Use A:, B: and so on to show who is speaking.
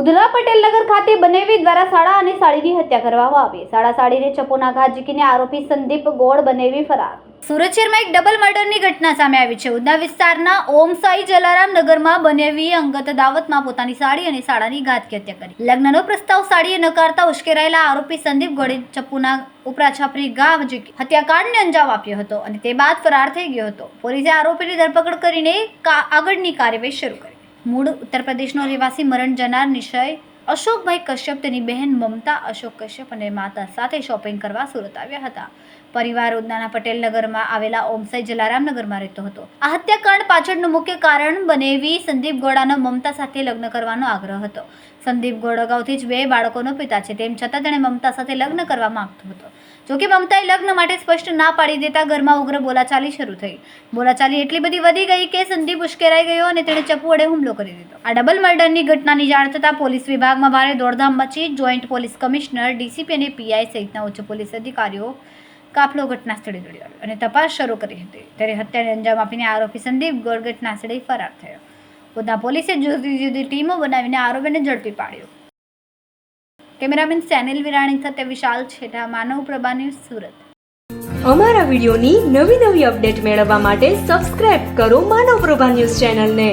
A: ઉધના પટેલ નગર ખાતે બનેવી દ્વારા સાડા અને સાડીની હત્યા કરવામાં આવી. સાડા સાડીને ચપોના ઘા ઝીકીને આરોપી સંદીપ ગોળ બનેવી ફરાર. સુરત શહેરમાં એક ડબલ મર્ડરની ઘટના સામે આવી છે. ઉધના વિસ્તારના ઓમ સાઈ જલારામ નગરમાં બનેવી અંગત દાવતમાં પોતાની સાડી અને સાડાની ઘાતકી હત્યા કરી. લગ્નનો પ્રસ્તાવ સાડીએ નકારતા ઉશ્કેરાયેલા આરોપી સંદીપ ગોળે ચપ્પુના ઉપરા છાપરી ઝીકી હત્યાકાંડને અંજામ આપ્યો હતો અને તે બાદ ફરાર થઈ ગયો હતો. પોલીસે આરોપીની ધરપકડ કરીને આગળની કાર્યવાહી શરૂ કરી. મૂળ ઉત્તર પ્રદેશનો રહેવાસી મરણ જનાર નિશય અશોકભાઈ કશ્યપ તેની બહેન મમતા અશોક કશ્યપ અને માતા સાથે શોપિંગ કરવા સુરત આવ્યા હતા. પરિવાર ઉદનાના પટેલ નગરમાં આવેલા ઓમસાઈ જલારામ નગરમાં રહેતો હતો. આ હત્યાકાંડ પાછળનું મુખ્ય કારણ બનેવી સંદીપ ગોડાનો મમતા સાથે લગ્ન કરવાનો આગ્રહ હતો. સંદીપ અગાઉથી જ બે બાળકોનો પિતા છે, તેમ છતાં તેણે મમતા સાથે લગ્ન કરવા માંગતો હતો. જોકે મમતાએ લગ્ન માટે સ્પષ્ટ ના પાડી દેતા ઘરમાં ઉગ્ર બોલાચાલી શરૂ થઈ. બોલાચાલી એટલી બધી વધી ગઈ કે સંદીપ ઉશ્કેરાઈ ગયો અને તેણે ચપ્પુ વડે હુમલો કરી દીધો. આ ડબલ મર્ડરની ઘટનાની જાણ થતાં પોલીસ વિભાગમાં ભારે દોડધામ મચી જોઈન્ટ પોલીસ કમિશનર, ડીસીપી અને પીઆઈ સહિતના ઉચ્ચ પોલીસ અધિકારીઓ કાફલો ઘટના સ્થળે દોડી આવ્યો અને તપાસ શરૂ કરી હતી. ત્યારે હત્યાને અંજામ આપીને આરોપી સંદીપ ગોળ ઘટના સ્થળે ફરાર થયો. ઉધના પોલીસે જુદી જુદી ટીમો બનાવીને આરોપીને ઝડપી પાડ્યો. કેમેરામેન સેનિલ વિરાણી સાથે વિશાલ છેટા માનવ પ્રભા સુરત.
B: અમારા વિડીયોની નવી નવી અપડેટ મેળવવા માટે સબસ્ક્રાઇબ કરો માનવ પ્રભા ન્યૂઝ ચેનલને.